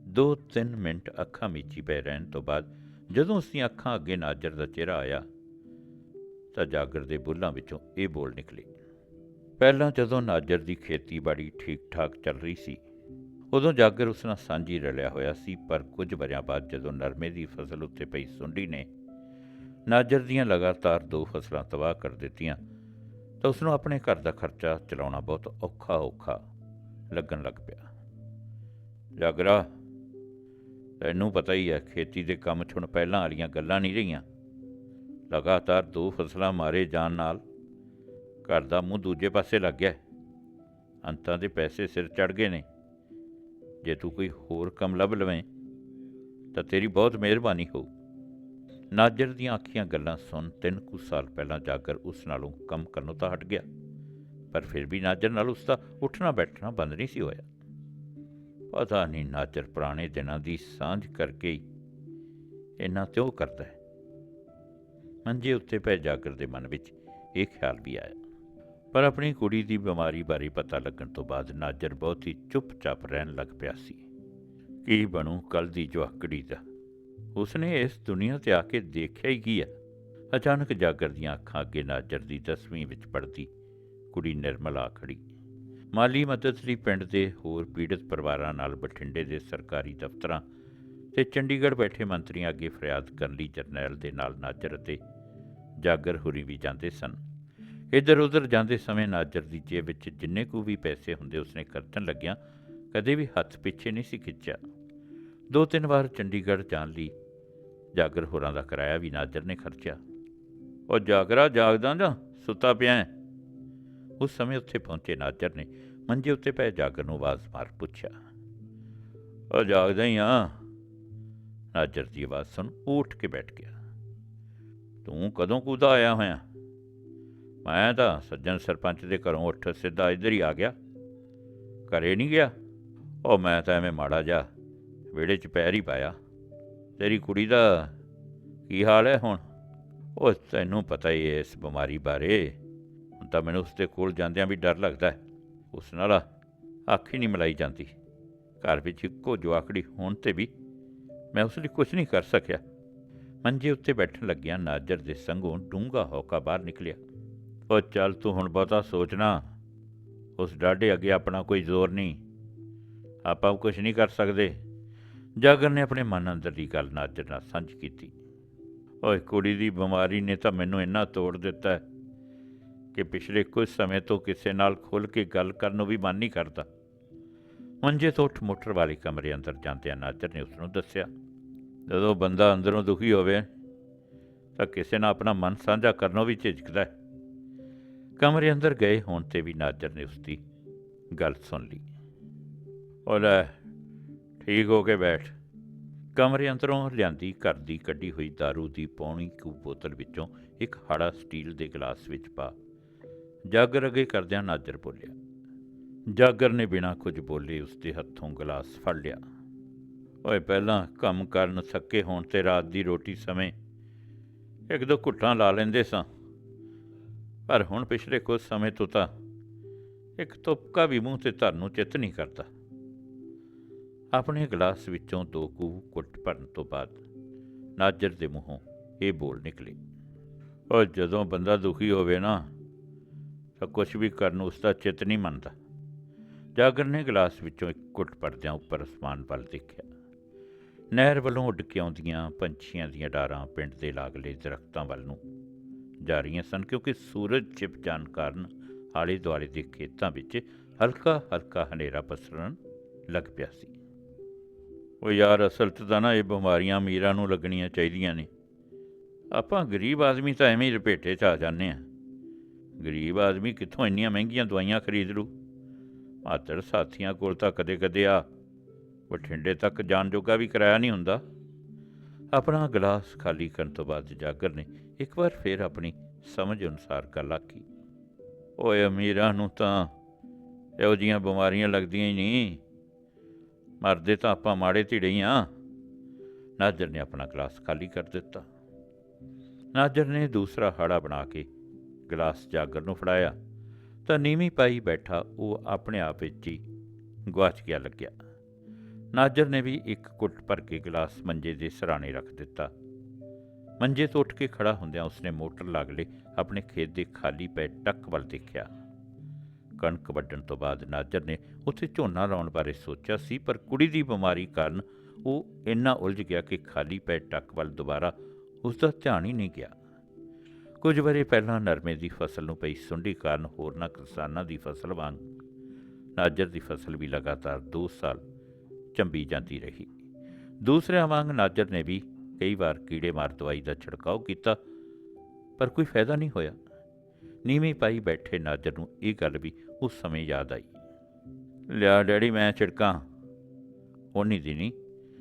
ਦੋ ਤਿੰਨ ਮਿੰਟ ਅੱਖਾਂ ਮੀਚੀ ਪਏ ਰਹਿਣ ਤੋਂ ਬਾਅਦ ਜਦੋਂ ਉਸ ਦੀਆਂ ਅੱਖਾਂ ਅੱਗੇ ਨਾਜਰ ਦਾ ਚਿਹਰਾ ਆਇਆ, ਤਾਂ ਜਾਗਰ ਦੇ ਬੁੱਲਾਂ ਵਿੱਚੋਂ ਇਹ ਬੋਲ ਨਿਕਲੇ। ਪਹਿਲਾਂ ਜਦੋਂ ਨਾਜਰ ਦੀ ਖੇਤੀਬਾੜੀ ਠੀਕ ਠਾਕ ਚੱਲ ਰਹੀ ਸੀ ਉਦੋਂ ਜਾਗਰ ਉਸ ਨਾਲ ਸਾਂਝੀ ਰਲਿਆ ਹੋਇਆ ਸੀ, ਪਰ ਕੁਝ ਵਰਿਆਂ ਬਾਅਦ ਜਦੋਂ ਨਰਮੇ ਦੀ ਫਸਲ ਉੱਤੇ ਪਈ ਸੁੰਡੀ ਨੇ, ਨਾਜਰ ਦੀਆਂ ਲਗਾਤਾਰ ਦੋ ਫਸਲਾਂ ਤਬਾਹ ਕਰ ਦਿੱਤੀਆਂ, ਤਾਂ ਉਸ ਨੂੰ ਆਪਣੇ ਘਰ ਦਾ ਖਰਚਾ ਚਲਾਉਣਾ ਬਹੁਤ ਔਖਾ ਔਖਾ ਲੱਗਣ ਲੱਗ ਪਿਆ। ਜਾਗਰਾ, ਤੈਨੂੰ ਪਤਾ ਹੀ ਹੈ ਖੇਤੀ ਦੇ ਕੰਮ 'ਚ ਹੁਣ ਪਹਿਲਾਂ ਵਾਲੀਆਂ ਗੱਲਾਂ ਨਹੀਂ ਰਹੀਆਂ। ਲਗਾਤਾਰ ਦੋ ਫਸਲਾਂ ਮਾਰੇ ਜਾਣ ਨਾਲ ਘਰ ਦਾ ਮੂੰਹ ਦੂਜੇ ਪਾਸੇ ਲੱਗ ਗਿਆ। ਅੰਤਾਂ ਦੇ ਪੈਸੇ ਸਿਰ ਚੜ ਗਏ ਨੇ। ਜੇ ਤੂੰ ਕੋਈ ਹੋਰ ਕੰਮ ਲੱਭ ਲਵੇਂ, ਤਾਂ ਤੇਰੀ ਬਹੁਤ ਮਿਹਰਬਾਨੀ ਹੋਊ। ਨਾਜਰ ਦੀਆਂ ਅੱਖੀਆਂ ਗੱਲਾਂ ਸੁਣ ਤਿੰਨ ਕੁ ਸਾਲ ਪਹਿਲਾਂ ਜਾਗਰ ਉਸ ਨਾਲੋਂ ਕੰਮ ਕਰਨੋਂ ਤਾਂ ਹਟ ਗਿਆ, ਪਰ ਫਿਰ ਵੀ ਨਾਜਰ ਨਾਲ ਉਸ ਦਾ ਉੱਠਣਾ ਬੈਠਣਾ ਬੰਦ ਨਹੀਂ ਸੀ ਹੋਇਆ। ਪਤਾ ਨਹੀਂ ਨਾਜਰ ਪੁਰਾਣੇ ਦਿਨਾਂ ਦੀ ਸਾਂਝ ਕਰਕੇ ਹੀ ਇੰਨਾ ਤਿਉ ਕਰਦਾ ਹੈ। ਮੰਜੇ ਉੱਤੇ ਪੈ ਜਾਗਰ ਦੇ ਮਨ ਵਿੱਚ ਇਹ ਖਿਆਲ ਵੀ ਆਇਆ। ਪਰ ਆਪਣੀ ਕੁੜੀ ਦੀ ਬਿਮਾਰੀ ਬਾਰੇ ਪਤਾ ਲੱਗਣ ਤੋਂ ਬਾਅਦ ਨਾਜਰ ਬਹੁਤ ਹੀ ਚੁੱਪਚਾਪ ਰਹਿਣ ਲੱਗ ਪਿਆ ਸੀ। ਕੀ ਬਣੂ ਕੱਲ ਦੀ ਜਵਾਕੜੀ ਦਾ। ਉਸਨੇ ਇਸ ਦੁਨੀਆ ਤੇ ਆ ਕੇ ਦੇਖਿਆ ਹੀ ਕੀ ਹੈ ਅਚਾਨਕ ਜਾਗਰ ਦੀਆਂ ਅੱਖਾਂ ਅੱਗੇ ਨਾਜਰ ਦੀ 10ਵੀਂ ਵਿੱਚ ਪੜਦੀ ਕੁੜੀ ਨਿਰਮਲ ਆ ਖੜੀ। ਮਾਲੀ ਮਦਦ ਲਈ ਪਿੰਡ ਦੇ ਹੋਰ ਪੀੜਤ ਪਰਿਵਾਰਾਂ ਨਾਲ ਬਠਿੰਡੇ ਦੇ ਸਰਕਾਰੀ ਦਫ਼ਤਰਾਂ ਤੇ ਚੰਡੀਗੜ੍ਹ ਬੈਠੇ ਮੰਤਰੀਆਂ ਅੱਗੇ ਫਰਿਆਦ ਕਰਨ ਲਈ ਜਰਨੈਲ ਦੇ ਨਾਲ ਨਾਜਰ ਅਤੇ ਜਾਗਰ ਹੁਰੀ ਵੀ ਜਾਂਦੇ ਸਨ। ਇੱਧਰ ਉੱਧਰ ਜਾਂਦੇ ਸਮੇਂ ਨਾਜਰ ਦੀ ਜੇਬ ਵਿੱਚ ਜਿੰਨੇ ਕੁ ਵੀ ਪੈਸੇ ਹੁੰਦੇ ਉਸਨੇ ਖਰਚਣ ਲੱਗਿਆ ਕਦੇ ਵੀ ਹੱਥ ਪਿੱਛੇ ਨਹੀਂ ਸੀ ਖਿੱਚਿਆ। ਦੋ ਤਿੰਨ ਵਾਰ ਚੰਡੀਗੜ੍ਹ ਜਾਣ ਲਈ ਜਾਗਰ ਹੋਰਾਂ ਦਾ ਕਿਰਾਇਆ ਵੀ ਨਾਜਰ ਨੇ ਖਰਚਿਆ। ਉਹ ਜਾਗਰਾ, ਜਾਗਦਾ ਜਾਂ ਸੁੱਤਾ ਪਿਆ ਉਸ ਸਮੇਂ ਉੱਥੇ ਪਹੁੰਚੇ ਨਾਜਰ ਨੇ ਮੰਜੇ ਉੱਤੇ ਪਏ ਜਾਗਰ ਨੂੰ ਆਵਾਜ਼ ਮਾਰ ਪੁੱਛਿਆ। ਉਹ ਜਾਗਦਾ ਹੀ ਆ? ਨਾਜਰ ਦੀ ਆਵਾਜ਼ ਸੁਣ ਉਹ ਉੱਠ ਕੇ ਬੈਠ ਗਿਆ। ਤੂੰ ਕਦੋਂ ਕੂਦਾ ਆਇਆ ਹੋਇਆ? ਮੈਂ ਤਾਂ ਸੱਜਣ ਸਰਪੰਚ ਦੇ ਘਰੋਂ ਉੱਠ ਸਿੱਧਾ ਇੱਧਰ ਹੀ ਆ ਗਿਆ। ਘਰੇ ਨਹੀਂ ਗਿਆ। ਉਹ ਮੈਂ ਤਾਂ ਐਵੇਂ ਮਾੜਾ ਜਾ ਵਿਹੜੇ 'ਚ ਪੈਰ ਹੀ ਪਾਇਆ। ਤੇਰੀ ਕੁੜੀ ਦਾ ਕੀ ਹਾਲ ਹੈ ਹੁਣ? ਉਹ ਤੈਨੂੰ ਪਤਾ ਹੀ ਹੈ ਇਸ ਬਿਮਾਰੀ ਬਾਰੇ। ਹੁਣ ਤਾਂ ਮੈਨੂੰ ਉਸਦੇ ਕੋਲ ਜਾਂਦਿਆਂ ਵੀ ਡਰ ਲੱਗਦਾ ਹੈ। ਉਸ ਨਾਲ ਅੱਖ ਹੀ ਨਹੀਂ ਮਿਲਾਈ ਜਾਂਦੀ। ਘਰ ਵਿੱਚ ਇੱਕੋ ਜਵਾਕੜੀ ਹੋਣ ਤੇ ਵੀ ਮੈਂ ਉਸ ਲਈ ਕੁਝ ਨਹੀਂ ਕਰ ਸਕਿਆ। ਮੰਜੇ ਉੱਤੇ ਬੈਠਣ ਲੱਗਿਆ ਨਾਜਰ ਦੇ ਸੰਗੋਂ ਡੂੰਘਾ ਹੌਕਾ ਬਾਹਰ ਨਿਕਲਿਆ। ਉਹ ਚੱਲ ਤੂੰ ਹੁਣ ਬਹੁਤਾ ਸੋਚਣਾ ਉਸ ਡਾਢੇ ਅੱਗੇ ਆਪਣਾ ਕੋਈ ਜ਼ੋਰ ਨਹੀਂ। ਆਪਾਂ ਕੁਝ ਨਹੀਂ ਕਰ ਸਕਦੇ। ਜਾਗਰ ਨੇ ਆਪਣੇ ਮਨ ਅੰਦਰ ਦੀ ਗੱਲ ਨਾਜਰ ਨਾਲ ਸਾਂਝ ਕੀਤੀ। ਓਏ ਕੁੜੀ ਦੀ ਬਿਮਾਰੀ ਨੇ ਤਾਂ ਮੈਨੂੰ ਇੰਨਾ ਤੋੜ ਦਿੱਤਾ ਕਿ ਪਿਛਲੇ ਕੁਝ ਸਮੇਂ ਤੋਂ ਕਿਸੇ ਨਾਲ ਖੁੱਲ ਕੇ ਗੱਲ ਕਰਨ ਨੂੰ ਵੀ ਮਨ ਨਹੀਂ ਕਰਦਾ। ਮੰਜੇ ਤੋਂ ਉੱਠ ਮੋਟਰ ਵਾਲੇ ਕਮਰੇ ਅੰਦਰ ਜਾਂਦਿਆਂ ਨਾਜਰ ਨੇ ਉਸ ਨੂੰ ਦੱਸਿਆ, ਜਦੋਂ ਬੰਦਾ ਅੰਦਰੋਂ ਦੁਖੀ ਹੋਵੇ ਤਾਂ ਕਿਸੇ ਨਾਲ ਆਪਣਾ ਮਨ ਸਾਂਝਾ ਕਰਨੋਂ ਵੀ ਝਿਜਕਦਾ ਹੈ। ਕਮਰੇ ਅੰਦਰ ਗਏ ਹੋਣ ਤੇ ਵੀ ਨਾਜਰ ਨੇ ਉਸ ਦੀ ਗੱਲ ਸੁਣ ਲਈ। ਉਹ ਲੈ, ਠੀਕ ਹੋ ਕੇ ਬੈਠ। ਕਮਰੇ ਅੰਦਰੋਂ ਲਿਆਂਦੀ ਘਰ ਦੀ ਕੱਢੀ ਹੋਈ दारू ਦੀ ਪੌਣੀ ਕੁ ਬੋਤਲ ਵਿੱਚੋਂ ਇੱਕ ਹੜਾ ਸਟੀਲ ਦੇ ਗਲਾਸ ਵਿੱਚ ਪਾ। ਜਾਗਰ ਅੱਗੇ ਕਰਦਿਆਂ ਨਾਜਰ ਬੋਲਿਆ, ਜਾਗਰ ਨੇ ਬਿਨਾਂ ਕੁਝ ਬੋਲੇ ਉਸ ਦੇ ਹੱਥੋਂ ਗਲਾਸ ਫੜ ਲਿਆ। ਓਏ ਪਹਿਲਾਂ ਕੰਮ ਕਰਨ ਥੱਕੇ ਹੋਣ ਤੇ ਰਾਤ ਦੀ ਰੋਟੀ ਸਮੇਂ ਇੱਕ ਦੋ ਘੁੱਟਾਂ ਲਾ ਲੈਂਦੇ ਸਾਂ। ਪਰ ਹੁਣ ਪਿਛਲੇ ਕੁਝ ਸਮੇਂ ਤੋਂ ਤਾਂ ਇੱਕ ਤੁਪਕਾ ਵੀ ਮੂੰਹ ਤੇ ਧਰਨ ਨੂੰ ਚਿੱਤ ਨਹੀਂ ਕਰਦਾ। ਆਪਣੇ ਗਲਾਸ ਵਿੱਚੋਂ ਦੋ ਕੁ ਘੁੱਟ ਭਰਨ ਤੋਂ ਬਾਅਦ ਨਾਜਰ ਦੇ ਮੂੰਹੋਂ ਇਹ ਬੋਲ ਨਿਕਲੇ ਉਹ ਜਦੋਂ ਬੰਦਾ ਦੁਖੀ ਹੋਵੇ ਨਾ, ਤਾਂ ਕੁਝ ਵੀ ਕਰਨ ਨੂੰ ਉਸ ਦਾ ਚਿੱਤ ਨਹੀਂ ਮੰਨਦਾ। ਜਾਗਰ ਨੇ ਗਲਾਸ ਵਿੱਚੋਂ ਇੱਕ ਕੁੱਟ ਭਰਦਿਆਂ ਉੱਪਰ ਅਸਮਾਨ ਵੱਲ ਦੇਖਿਆ। ਨਹਿਰ ਵੱਲੋਂ ਉੱਡ ਕੇ ਆਉਂਦੀਆਂ ਪੰਛੀਆਂ ਦੀਆਂ ਡਾਰਾਂ ਪਿੰਡ ਦੇ ਲਾਗਲੇ ਦਰਖਤਾਂ ਵੱਲ ਨੂੰ ਜਾ ਰਹੀਆਂ ਸਨ ਕਿਉਂਕਿ ਸੂਰਜ ਛਿਪ ਜਾਣ ਕਾਰਨ ਆਲੇ ਦੁਆਲੇ ਦੇ ਖੇਤਾਂ ਵਿੱਚ ਹਲਕਾ ਹਲਕਾ ਹਨੇਰਾ ਪਸਰਨ ਲੱਗ ਪਿਆ ਸੀ। ਉਹ ਯਾਰ, ਅਸਲ 'ਚ ਤਾਂ ਨਾ ਇਹ ਬਿਮਾਰੀਆਂ ਅਮੀਰਾਂ ਨੂੰ ਲੱਗਣੀਆਂ ਚਾਹੀਦੀਆਂ ਨੇ। ਆਪਾਂ ਗਰੀਬ ਆਦਮੀ ਤਾਂ ਐਵੇਂ ਹੀ ਰਪੇਟੇ 'ਚ ਆ ਜਾਂਦੇ ਆ ਗਰੀਬ ਆਦਮੀ ਕਿੱਥੋਂ ਇੰਨੀਆਂ ਮਹਿੰਗੀਆਂ ਦਵਾਈਆਂ ਖਰੀਦ ਲੂ? ਮਾਤਰ ਸਾਥੀਆਂ ਕੋਲ ਤਾਂ ਕਦੇ-ਕਦੇ ਆ। ਬਠਿੰਡੇ ਤੱਕ ਜਾਣ ਜੋਗਾ ਵੀ ਕਿਰਾਇਆ ਨਹੀਂ ਹੁੰਦਾ। ਆਪਣਾ ਗਲਾਸ ਖਾਲੀ ਕਰਨ ਤੋਂ ਬਾਅਦ ਜਾਗਰ ਨੇ ਇੱਕ ਵਾਰ ਫੇਰ ਆਪਣੀ ਸਮਝ ਅਨੁਸਾਰ ਗੱਲ ਆਖੀ। ਓਏ ਅਮੀਰਾਂ ਨੂੰ ਤਾਂ ਇਹੋ ਜੀਆਂ ਬਿਮਾਰੀਆਂ ਲੱਗਦੀਆਂ ਹੀ ਨਹੀਂ। ਮਰਦੇ ਤਾਂ ਆਪਾਂ ਮਾੜੇ ਧੀੜੇ ਹੀ ਆ ਨਾਜਰ ਨੇ ਆਪਣਾ ਗਲਾਸ ਖਾਲੀ ਕਰ ਦਿੱਤਾ। ਨਾਜਰ ਨੇ ਦੂਸਰਾ ਹਾੜਾ ਬਣਾ ਕੇ ਗਲਾਸ ਜਾਗਰ ਨੂੰ ਫੜਾਇਆ। ਤਾਂ ਨੀਵੀਂ ਪਾਈ ਬੈਠਾ ਉਹ ਆਪਣੇ ਆਪ ਵਿੱਚ ਹੀ ਗਵਾਚ ਗਿਆ ਲੱਗਿਆ। ਨਾਜਰ ਨੇ ਵੀ ਇੱਕ ਕੁੱਟ ਭਰ ਕੇ ਗਲਾਸ ਮੰਜੇ ਦੇ ਸਰਾਣੇ ਰੱਖ ਦਿੱਤਾ। ਮੰਜੇ ਤੋਂ ਉੱਠ ਕੇ ਖੜਾ ਹੁੰਦਿਆਂ ਉਸਨੇ ਮੋਟਰ ਲਾਗਲੇ ਆਪਣੇ ਖੇਤ ਦੇ ਖਾਲੀ ਪੈ ਟੱਕ ਵੱਲ ਦੇਖਿਆ। ਕਣਕ ਵੱਢਣ ਤੋਂ ਬਾਅਦ ਨਾਜਰ ਨੇ ਉੱਥੇ ਝੋਨਾ ਲਾਉਣ ਬਾਰੇ ਸੋਚਿਆ ਸੀ, ਪਰ ਕੁੜੀ ਦੀ ਬਿਮਾਰੀ ਕਾਰਨ ਉਹ ਇੰਨਾ ਉਲਝ ਗਿਆ ਕਿ ਖਾਲੀ ਪੈ ਟੱਕ ਵੱਲ ਦੁਬਾਰਾ ਉਸ ਦਾ ਧਿਆਨ ਹੀ ਨਹੀਂ ਗਿਆ। ਕੁਝ ਵਰੇ ਪਹਿਲਾਂ ਨਰਮੇ ਦੀ ਫਸਲ ਨੂੰ ਪਈ ਸੁੰਡੀ ਕਾਰਨ ਹੋਰਨਾਂ ਕਿਸਾਨਾਂ ਦੀ ਫਸਲ ਵਾਂਗ, ਨਾਜਰ ਦੀ ਫਸਲ ਵੀ ਲਗਾਤਾਰ 2 ਸਾਲ ਚੰਬੀ ਜਾਂਦੀ ਰਹੀ। ਦੂਸਰਿਆਂ ਵਾਂਗ ਨਾਜਰ ਨੇ ਵੀ ਕਈ ਵਾਰ ਕੀੜੇ ਮਾਰ ਦਵਾਈ ਦਾ ਛਿੜਕਾਅ ਕੀਤਾ, ਪਰ ਕੋਈ ਫਾਇਦਾ ਨਹੀਂ ਹੋਇਆ। ਨੀਵੀਂ ਪਾਈ ਬੈਠੇ ਨਾਜਰ ਨੂੰ ਇਹ ਗੱਲ ਵੀ ਉਸ ਸਮੇਂ ਯਾਦ ਆਈ। ਲਿਆ ਡੈਡੀ, ਮੈਂ ਛਿੜਕਾਂ। ਉਨੀ ਦੀ ਨਹੀਂ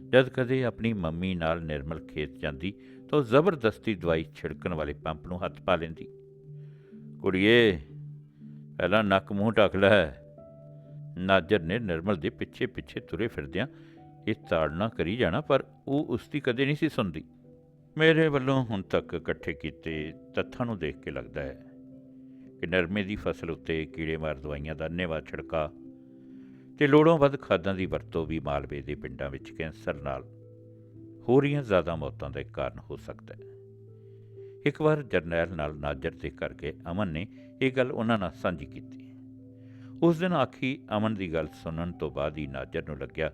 ਜਦ ਕਦੇ ਆਪਣੀ ਮੰਮੀ ਨਾਲ ਨਿਰਮਲ ਖੇਤ ਜਾਂਦੀ ਤਾਂ ਉਹ ਜ਼ਬਰਦਸਤੀ ਦਵਾਈ ਛਿੜਕਣ ਵਾਲੇ ਪੰਪ ਨੂੰ ਹੱਥ ਪਾ ਲੈਂਦੀ। ਕੁੜੀਏ, ਪਹਿਲਾਂ ਨੱਕ ਮੂੰਹ ਢੱਕ ਲੈ। ਨਾਜਰ ਨੇ ਨਿਰਮਲ ਦੇ ਪਿੱਛੇ ਪਿੱਛੇ ਤੁਰੇ ਫਿਰਦਿਆਂ ਇਹ ਤਾੜਨਾ ਕਰੀ ਜਾਣਾ, ਪਰ ਉਹ ਉਸ ਦੀ ਕਦੇ ਨਹੀਂ ਸੀ ਸੁਣਦੀ। ਮੇਰੇ ਵੱਲੋਂ ਹੁਣ ਤੱਕ ਇਕੱਠੇ ਕੀਤੇ ਤੱਥਾਂ ਨੂੰ ਦੇਖ ਕੇ ਲੱਗਦਾ ਹੈ ਕਿ ਨਰਮੇ ਦੀ ਫਸਲ ਉੱਤੇ ਕੀੜੇਮਾਰ ਦਵਾਈਆਂ ਦਾ ਅੰਨ੍ਹੇਵਾਹ ਛਿੜਕਾ ਤੇ ਲੋੜੋਂ ਵੱਧ ਖਾਦਾਂ ਦੀ ਵਰਤੋਂ ਵੀ ਮਾਲਵੇ ਦੇ ਪਿੰਡਾਂ ਵਿੱਚ ਕੈਂਸਰ ਨਾਲ ਹੋ ਰਹੀਆਂ ਜ਼ਿਆਦਾ ਮੌਤਾਂ ਦਾ ਕਾਰਨ ਹੋ ਸਕਦਾ ਹੈ। ਇੱਕ ਵਾਰ ਜਰਨੈਲ ਨਾਲ ਨਾਜਰ ਦੇ ਕਰਕੇ ਅਮਨ ਨੇ ਇਹ ਗੱਲ ਉਹਨਾਂ ਨਾਲ ਸਾਂਝੀ ਕੀਤੀ। ਉਸ ਦਿਨ ਆਖੀ ਅਮਨ ਦੀ ਗੱਲ ਸੁਣਨ ਤੋਂ ਬਾਅਦ ਹੀ ਨਾਜਰ ਨੂੰ ਲੱਗਿਆ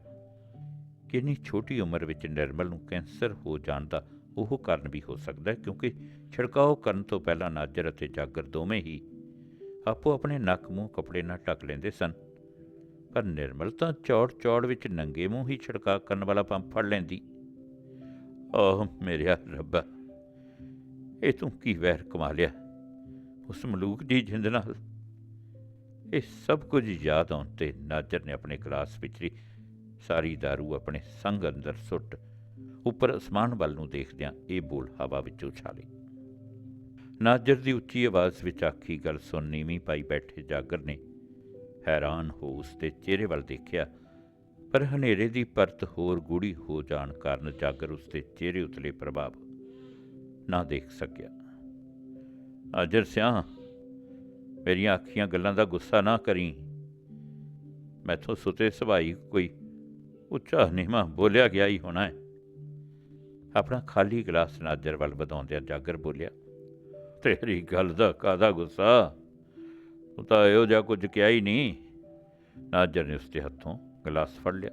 ਕਿ ਇੰਨੀ ਛੋਟੀ ਉਮਰ ਵਿੱਚ ਨਿਰਮਲ ਨੂੰ ਕੈਂਸਰ ਹੋ ਜਾਣ ਦਾ ਉਹ ਕਾਰਨ ਵੀ ਹੋ ਸਕਦਾ ਹੈ, ਕਿਉਂਕਿ ਛਿੜਕਾਓ ਕਰਨ ਤੋਂ ਪਹਿਲਾਂ ਨਾਜਰ ਅਤੇ ਜਾਗਰ ਦੋਵੇਂ ਹੀ ਆਪੋ ਆਪਣੇ ਨੱਕ ਮੂੰਹ ਕੱਪੜੇ ਨਾਲ ਢੱਕ ਲੈਂਦੇ ਸਨ। ਪਰ ਨਿਰਮਲ ਤਾਂ ਚੌੜ ਚੌੜ ਵਿੱਚ ਨੰਗੇ ਮੂੰਹ ਹੀ ਛਿੜਕਾ ਕਰਨ ਵਾਲਾ ਪੰਪ ਫੜ ਲੈਂਦੀ। ਆਹ ਮੇਰਿਆ ਰੱਬਾ, ਇਹ ਤੂੰ ਕੀ ਵੈਰ ਕਮਾ ਲਿਆ? ਉਸ ਮਲੂਕ ਦੀ ਜਿੰਦ ਨਾਲ ਇਹ ਸਭ ਕੁਝ ਯਾਦ ਆਉਣ ਤੇ ਨਾਜਰ ਨੇ ਆਪਣੇ ਗਲਾਸ ਵਿੱਚਲੀ ਸਾਰੀ दारू ਆਪਣੇ ਸੰਗ ਅੰਦਰ ਸੁੱਟ ਉੱਪਰ ਅਸਮਾਨ ਵੱਲ ਨੂੰ ਦੇਖਦਿਆਂ ਇਹ ਬੋਲ ਹਵਾ ਵਿੱਚ ਉਛਾਲੀ। ਨਾਜਰ ਦੀ ਉੱਚੀ ਆਵਾਜ਼ ਵਿੱਚ ਆਖੀ ਗੱਲ ਸੁਣ ਨੀਵੀਂ ਪਾਈ ਬੈਠੇ ਜਾਗਰ ਨੇ ਹੈਰਾਨ ਹੋ ਉਸ ਦੇ ਚਿਹਰੇ ਵੱਲ ਦੇਖਿਆ, ਪਰ ਹਨੇਰੇ ਦੀ ਪਰਤ ਹੋਰ ਗੂੜੀ ਹੋ ਜਾਣ ਕਾਰਨ ਜਾਗਰ ਉਸ ਦੇ ਚਿਹਰੇ ਉਤਲੇ ਪ੍ਰਭਾਵ ਨਾ ਦੇਖ ਸਕਿਆ। ਅਜਰ ਸਿਆ ਮੇਰੀਆਂ ਅੱਖੀਆਂ ਗੱਲਾਂ ਦਾ ਗੁੱਸਾ ਨਾ ਕਰੀ। ਮੈਥੋਂ ਸੁਤੇ ਸਭਾਈ ਕੋਈ ਉੱਚਾ ਨੀਵਾਂ ਬੋਲਿਆ ਗਿਆ ਹੀ ਹੋਣਾ ਹੈ। ਆਪਣਾ ਖਾਲੀ ਗਲਾਸ ਨਾਜਰ ਵੱਲ ਵਧਾਉਂਦਿਆਂ ਜਾਗਰ ਬੋਲਿਆ, ਤੇਰੀ ਗੱਲ ਦਾ ਕਾਦਾ ਗੁੱਸਾ? ਤੂੰ ਤਾਂ ਇਹੋ ਜਿਹਾ ਕੁਝ ਕਿਹਾ ਹੀ ਨਹੀਂ। ਨਾਜਰ ਨੇ ਉਸਦੇ ਹੱਥੋਂ ਗਲਾਸ ਫੜ ਲਿਆ।